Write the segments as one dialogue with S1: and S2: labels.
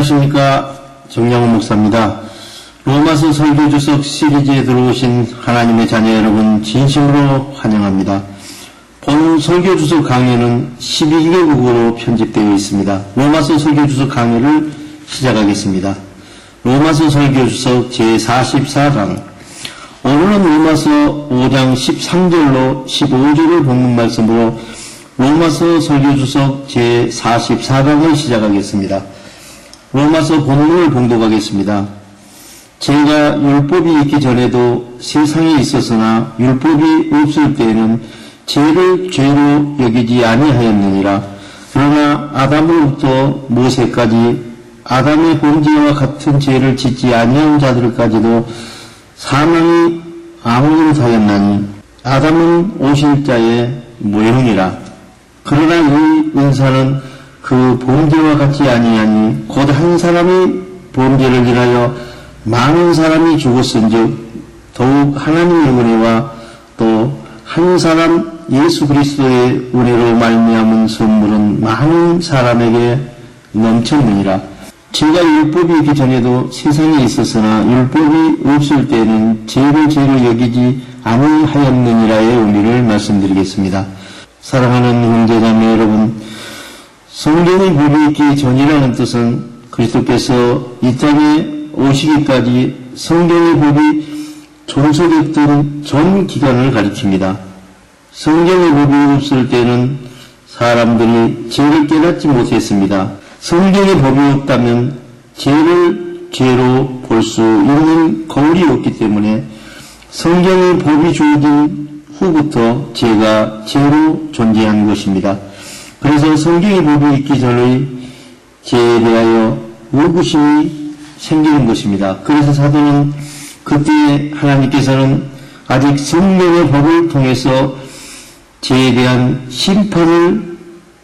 S1: 안녕하십니까. 정양훈 목사입니다. 로마서 설교주석 시리즈에 들어오신 하나님의 자녀 여러분 진심으로 환영합니다. 본 설교주석 강의는 12개국어로 편집되어 있습니다. 로마서 설교주석 강의를 시작하겠습니다. 로마서 설교주석 제44강 오늘은 로마서 5장 13절로 15절을 본문 말씀으로 로마서 설교주석 제44강을 시작하겠습니다. 로마서 본문을 봉독하겠습니다. 제가 율법이 있기 전에도 세상에 있었으나 율법이 없을 때에는 죄를 죄로 여기지 아니하였느니라. 그러나 아담으로부터 모세까지 아담의 범죄와 같은 죄를 짓지 아니한 자들까지도 사망이 아무것하였나니 아담은 오실 자의 모형이라. 그러나 이 은사는 그 범죄와 같지 아니하니 곧 한 사람이 범죄를 인하여 많은 사람이 죽었은즉 더욱 하나님의 은혜와 또 한 사람 예수 그리스도의 은혜로 말미암은 선물은 많은 사람에게 넘쳤느니라. 제가 율법이 있기 전에도 세상에 있었으나 율법이 없을 때는 죄를 죄로 여기지 아니하였느니라의 의미를 말씀드리겠습니다. 사랑하는 형제자매 여러분, 성경의 법이 있기 전이라는 뜻은 그리스도께서 이 땅에 오시기까지 성경의 법이 존속했던 전 기간을 가리킵니다. 성경의 법이 없을 때는 사람들이 죄를 깨닫지 못했습니다. 성경의 법이 없다면 죄를 죄로 볼 수 있는 거울이 없기 때문에 성경의 법이 주어진 후부터 죄가 죄로 존재한 것입니다. 그래서 성경의 법이 있기 전의 죄에 대하여 의구심이 생기는 것입니다. 그래서 사도는 그때 하나님께서는 아직 성경의 법을 통해서 죄에 대한 심판을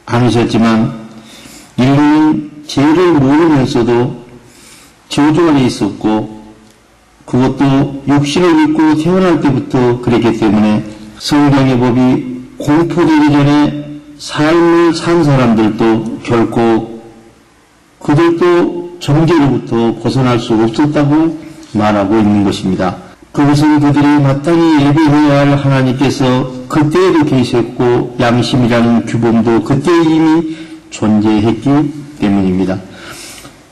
S1: 안으셨지만 인류는 죄를 모르면서도 저주 안에 있었고 그것도 육신을 입고 태어날 때부터 그랬기 때문에 성경의 법이 공포되기 전에 삶을 산 사람들도 결코 그들도 정죄로부터 벗어날 수 없었다고 말하고 있는 것입니다. 그것은 그들이 마땅히 예배해야 할 하나님께서 그때에도 계셨고 양심이라는 규범도 그때 이미 존재했기 때문입니다.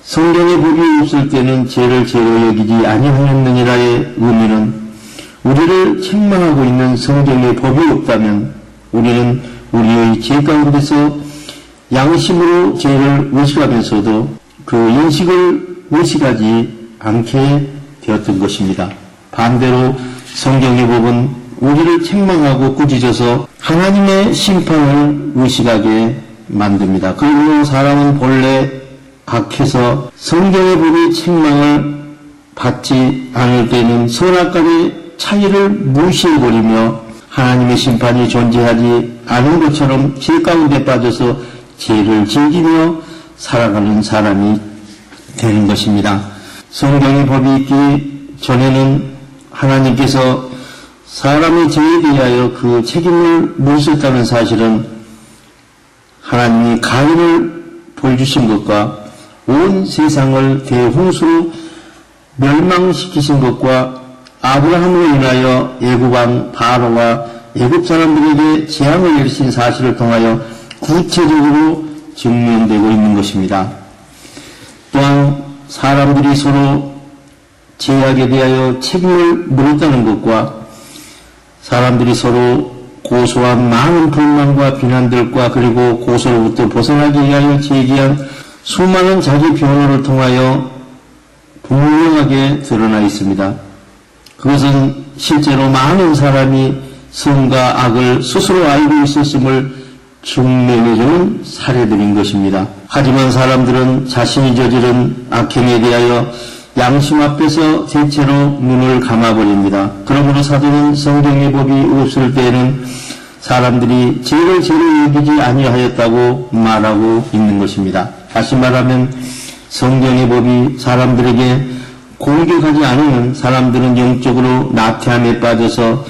S1: 성경의 법이 없을 때는 죄를 죄로 여기지 아니하였느니라의 의미는 우리를 책망하고 있는 성경의 법이 없다면 우리는 우리의 죄 가운데서 양심으로 죄를 의식하면서도 그 인식을 의식하지 않게 되었던 것입니다. 반대로 성경의 법은 우리를 책망하고 꾸짖어서 하나님의 심판을 의식하게 만듭니다. 그리고 사람은 본래 악해서 성경의 법이 책망을 받지 않을 때는 선악간의 차이를 무시해버리며 하나님의 심판이 존재하지 않은 것처럼 죄 가운데 빠져서 죄를 즐기며 살아가는 사람이 되는 것입니다. 성경의 법이 있기 전에는 하나님께서 사람의 죄에 대하여 그 책임을 물으셨다는 사실은 하나님이 가인을 보여주신 것과 온 세상을 대홍수로 멸망시키신 것과 아브라함으로 인하여 애굽왕 바로와 애굽 사람들에게 재앙을 내리신 사실을 통하여 구체적으로 증명되고 있는 것입니다. 또한 사람들이 서로 죄악에 대하여 책임을 물었다는 것과 사람들이 서로 고소한 많은 불만과 비난들과 그리고 고소로부터 벗어나기 위하여 제기한 수많은 자기 변호를 통하여 분명하게 드러나 있습니다. 그것은 실제로 많은 사람이 선과 악을 스스로 알고 있었음을 증명해주는 사례들인 것입니다. 하지만 사람들은 자신이 저지른 악행에 대하여 양심 앞에서 대체로 눈을 감아버립니다. 그러므로 사도는 성경의 법이 없을 때에는 사람들이 죄를 죄로 여기지 아니하였다고 말하고 있는 것입니다. 다시 말하면 성경의 법이 사람들에게 공격하지 않으면 사람들은 영적으로 나태함에 빠져서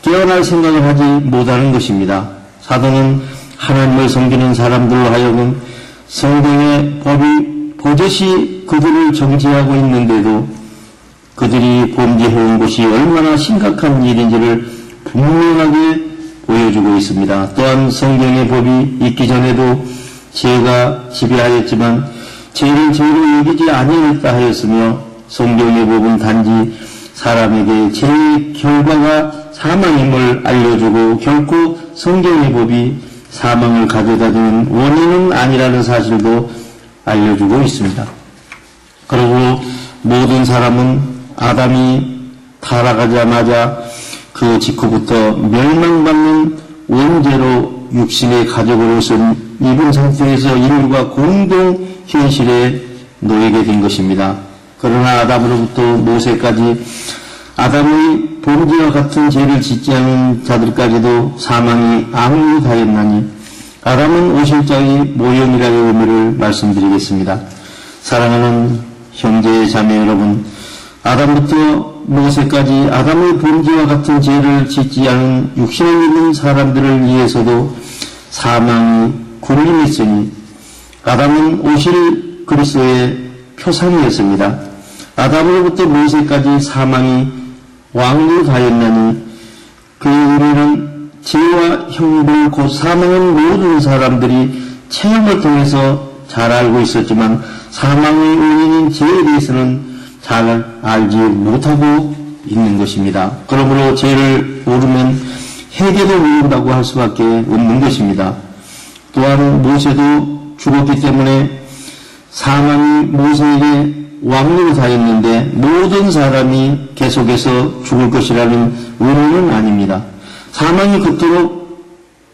S1: 깨어날 생각을 하지 못하는 것입니다. 사도는 하나님을 섬기는 사람들로 하여금 성경의 법이 버젓이 그들을 정지하고 있는데도 그들이 범죄해온 것이 얼마나 심각한 일인지를 분명하게 보여주고 있습니다. 또한 성경의 법이 있기 전에도 죄가 지배하였지만 죄를 죄로 여기지 아니하였다 하였으며 성경의 법은 단지 사람에게 죄의 결과가 사망임을 알려주고 결코 성경의 법이 사망을 가져다 주는 원인은 아니라는 사실도 알려주고 있습니다. 그리고 모든 사람은 아담이 타락하자마자 그 직후부터 멸망받는 원죄로 육신의 가족으로서 입은 상태에서 인류가 공동 현실에 놓이게 된 것입니다. 그러나 아담으로부터 모세까지 아담의 범죄와 같은 죄를 짓지 않은 자들까지도 사망이 악무하였나니 아담은 오실자의 모형이라는 의미를 말씀드리겠습니다. 사랑하는 형제 자매 여러분, 아담부터 모세까지 아담의 범죄와 같은 죄를 짓지 않은 육신을 입은 사람들을 위해서도 사망이 군림했으니 아담은 오실 그리스도의 표상이었습니다. 아담으로부터 모세까지 사망이 왕국하였나니 그의 의미는 죄와 형벌 곧 사망은 모든 사람들이 체험을 통해서 잘 알고 있었지만 사망의 원인인 죄에 대해서는 잘 알지 못하고 있는 것입니다. 그러므로 죄를 모르면 해결을 모른다고 할 수밖에 없는 것입니다. 또한 모세도 죽었기 때문에 사망이 모세에게 왕국을 다했는데 모든 사람이 계속해서 죽을 것이라는 의미는 아닙니다. 사망이 그토록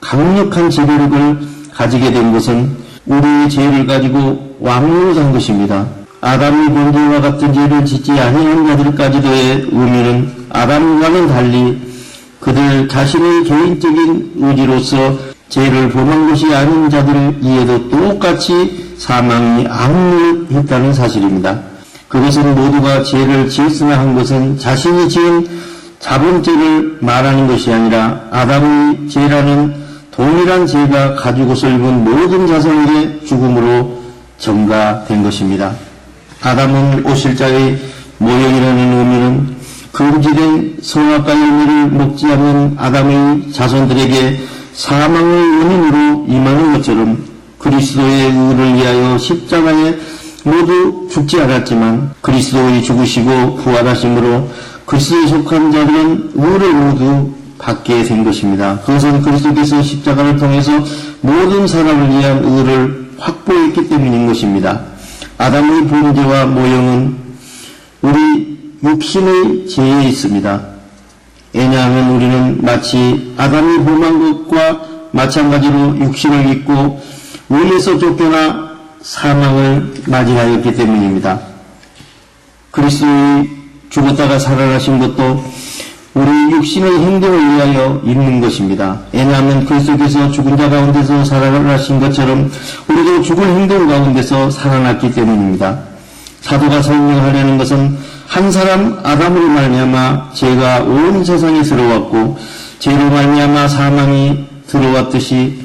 S1: 강력한 지배력을 가지게 된 것은 우리의 죄를 가지고 왕국을 산 것입니다. 아담이 범죄와 같은 죄를 짓지 아니한 자들까지도의 의미는 아담과는 달리 그들 자신의 개인적인 의지로서 죄를 범한 것이 아닌 자들 이에도 똑같이 사망이 악물했다는 사실입니다. 그것은 모두가 죄를 지었으나 한 것은 자신이 지은 자본죄를 말하는 것이 아니라 아담의 죄라는 동일한 죄가 가지고서 입은 모든 자손에게 죽음으로 전가된 것입니다. 아담은 오실자의 모형이라는 의미는 금지된 성악과 열매를 먹지 않는 아담의 자손들에게 사망의 원인으로 임하는 것처럼 그리스도의 의를 위하여 십자가에 모두 죽지 않았지만 그리스도의 죽으시고 부활하심으로 그리스도에 속한 자들은 의를 모두 받게 된 것입니다. 그것은 그리스도께서 십자가를 통해서 모든 사람을 위한 의를 확보했기 때문인 것입니다. 아담의 범죄와 모형은 우리 육신의 죄에 있습니다. 왜냐하면 우리는 마치 아담이 범한 것과 마찬가지로 육신을 입고 의에서 쫓겨나 사망을 맞이하였기 때문입니다. 그리스도의 죽었다가 살아나신 것도 우리 육신의 행동을 위하여 있는 것입니다. 왜냐하면 그리스도께서 죽은 자 가운데서 살아나신 것처럼 우리도 죽은 행동 가운데서 살아났기 때문입니다. 사도가 설명하려는 것은 한 사람 아담으로 말미암아 죄가 온 세상에 들어왔고 죄로 말미암아 사망이 들어왔듯이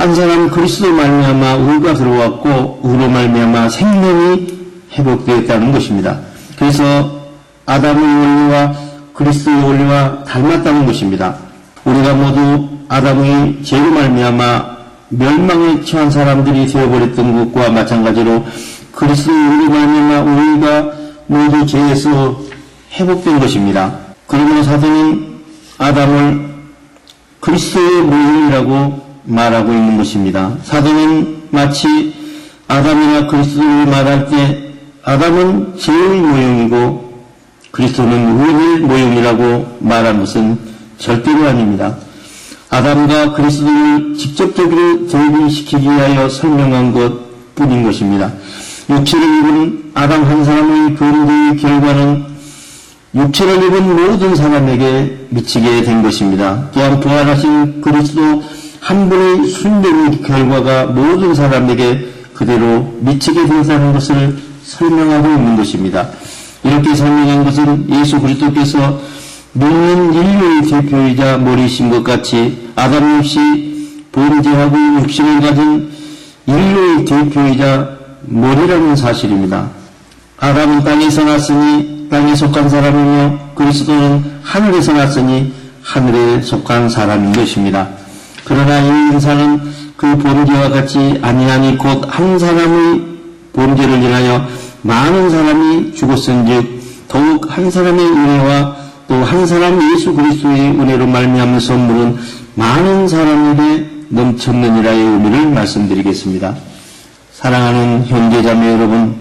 S1: 한 사람 그리스도 말미암아 의가 들어왔고 의로 말미암아 생명이 회복되었다는 것입니다. 그래서 아담의 원리와 그리스도의 원리와 닮았다는 것입니다. 우리가 모두 아담의 죄로 말미암아 멸망에 처한 사람들이 되어버렸던 것과 마찬가지로 그리스도의 의로 말미암아 우리가 모두 죄에서 회복된 것입니다. 그러므로 사도는 아담을 그리스도의 모형이라고 말하고 있는 것입니다. 사도는 마치 아담이나 그리스도를 말할 때 아담은 죄의 모형이고 그리스도는 의의 모형이라고 말한 것은 절대로 아닙니다. 아담과 그리스도를 직접적으로 대비시키기 위하여 설명한 것 뿐인 것입니다. 육체를 입은 아담 한 사람의 범죄의 결과는 육체를 입은 모든 사람에게 미치게 된 것입니다. 또한 부활하신 그리스도 한 분의 순종의 결과가 모든 사람에게 그대로 미치게 된다는 것을 설명하고 있는 것입니다. 이렇게 설명한 것은 예수 그리스도께서 모든 인류의 대표이자 머리신 것 같이 아담 없이 범죄하고 육신을 가진 인류의 대표이자 머리라는 사실입니다. 아담은 땅에서 났으니 땅에 속한 사람이며 그리스도는 하늘에서 났으니 하늘에 속한 사람인 것입니다. 그러나 이 인사는 그 본계와 같이 아니하니 곧 한 사람의 본계를 인하여 많은 사람이 죽었은즉 더욱 한 사람의 은혜와 또 한 사람 예수 그리스도의 은혜로 말미암은 선물은 많은 사람에게 넘쳤느니라의 의미를 말씀드리겠습니다. 사랑하는 형제자매 여러분,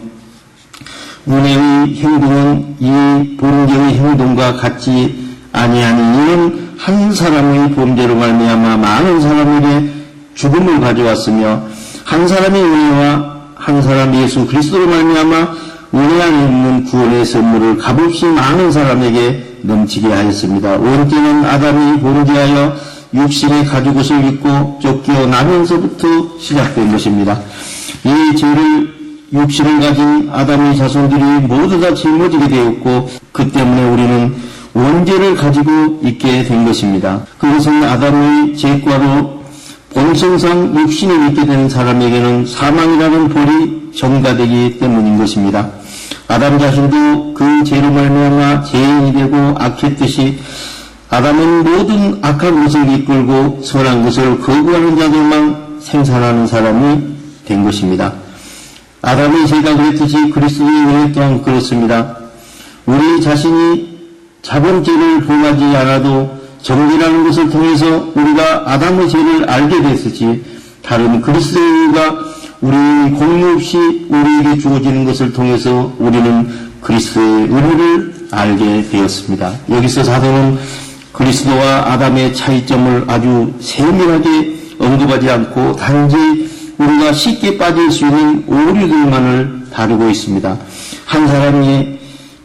S1: 은혜의 행동은 이 본계의 행동과 같지 아니하니 이는 한 사람의 범죄로 말미암아 많은 사람에게 죽음을 가져왔으며 한 사람의 은혜와 한 사람 예수 그리스도로 말미암아 은혜 안에 있는 구원의 선물을 값없이 많은 사람에게 넘치게 하였습니다. 원죄는 아담이 범죄하여 육신의 가죽옷을 입고 쫓겨 나면서부터 시작된 것입니다. 이 죄를 육신을 가진 아담의 자손들이 모두 다 짊어지게 되었고 그 때문에 우리는 원죄를 가지고 있게 된 것입니다. 그것은 아담의 죄과로 본성상 육신이 있게 되는 사람에게는 사망이라는 벌이 전가되기 때문인 것입니다. 아담 자신도 그 죄로 말미암아 죄인이 되고 악했듯이 아담은 모든 악한 것을 이끌고 선한 것을 거부하는 자들만 생산하는 사람이 된 것입니다. 아담의 죄가 그랬듯이 그리스도의 은혜 또한 그렇습니다. 우리 자신이 작은 죄를 범하지 않아도 정죄라는 것을 통해서 우리가 아담의 죄를 알게 됐었지 다른 그리스도의 은혜가 우리 공유 없이 우리에게 주어지는 것을 통해서 우리는 그리스도의 은혜를 알게 되었습니다. 여기서 사도는 그리스도와 아담의 차이점을 아주 세밀하게 언급하지 않고 단지 우리가 쉽게 빠질 수 있는 오류들만을 다루고 있습니다. 한 사람이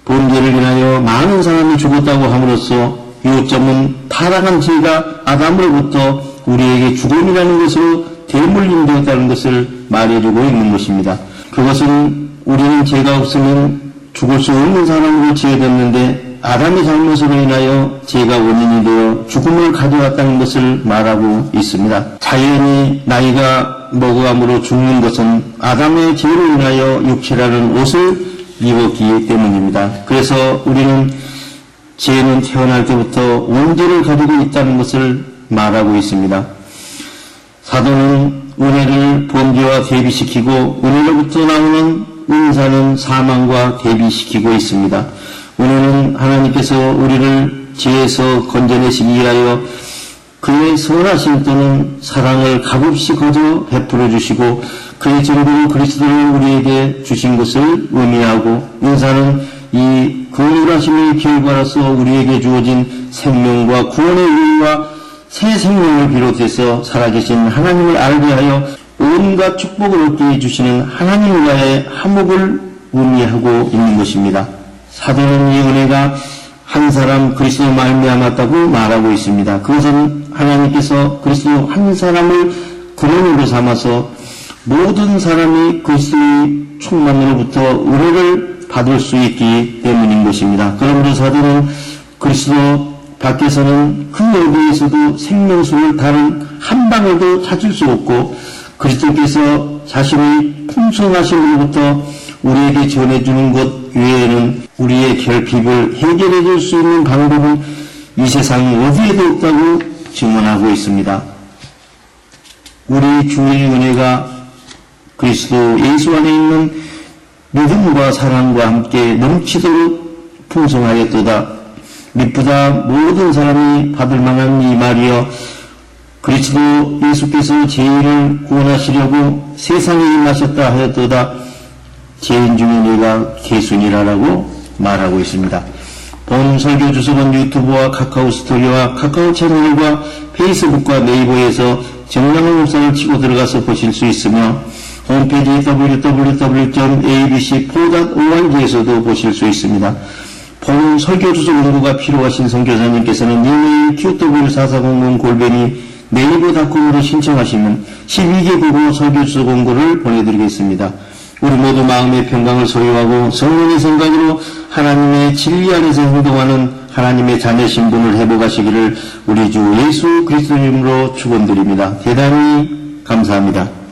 S1: 범죄를 인하여 많은 사람이 죽었다고 함으로써 요점은 타락한 죄가 아담으로부터 우리에게 죽음이라는 것으로 대물림되었다는 것을 말해주고 있는 것입니다. 그것은 우리는 죄가 없으면 죽을 수 없는 사람으로 지어졌는데 아담의 잘못으로 인하여 죄가 원인이 되어 죽음을 가져왔다는 것을 말하고 있습니다. 자연히 나이가 먹어감으로 죽는 것은 아담의 죄로 인하여 육체라는 옷을 입었기 때문입니다. 그래서 우리는 죄는 태어날 때부터 원죄를 가지고 있다는 것을 말하고 있습니다. 사도는 은혜를 범죄와 대비시키고 은혜로부터 나오는 은사는 사망과 대비시키고 있습니다. 은혜는 하나님께서 우리를 죄에서 건져내시기 위하여 그의 선하신 또는 사랑을 값없이 거저 베풀어 주시고 그의 전부로 그리스도를 우리에게 주신 것을 의미하고 은사는 이 긍휼하심의 결과로서 우리에게 주어진 생명과 구원의 의와 새 생명을 비롯해서 살아계신 하나님을 알게 하여 온갖 축복을 얻게 해주시는 하나님과의 화목을 의미하고 있는 것입니다. 사도는 이 은혜가 한 사람 그리스도 말미암았다고 말하고 있습니다. 그것은 하나님께서 그리스도 한 사람을 근원으로 삼아서 모든 사람이 그리스도의 충만으로부터 은혜를 받을 수 있기 때문인 것입니다. 그러므로 사도는 그리스도 밖에서는 큰 여기에서도 생명수를 다른 한 방울도 찾을 수 없고 그리스도께서 자신의 풍성하심으로부터 우리에게 전해주는 것 외에는 우리의 결핍을 해결해 줄 수 있는 방법은 이 세상 어디에도 없다고 증언하고 있습니다. 우리 주의 은혜가 그리스도 예수 안에 있는 믿음과 사랑과 함께 넘치도록 풍성하였도다. 미쁘다 모든 사람이 받을 만한 이 말이여 그리스도 예수께서 죄인을 구원하시려고 세상에 임하셨다 하였도다. 죄인 중에 내가 개순이라라고 말하고 있습니다. 본 설교 주소는 유튜브와 카카오 스토리와 카카오 채널과 페이스북과 네이버에서 정량한 목사를 치고 들어가서 보실 수 있으며 홈페이지 www.abc4.org에서도 보실 수 있습니다. 본 설교 주소 공부가 필요하신 선교사님께서는 이메일 qw4400 골뱅이 네이버닷컴으로 신청하시면 12개 국어 설교 주소 공고를 보내드리겠습니다. 우리 모두 마음의 평강을 소유하고 성령의 생각으로 하나님의 진리 안에서 행동하는 하나님의 자녀 신분을 회복하시기를 우리 주 예수 그리스도 이름으로 축원드립니다. 대단히 감사합니다.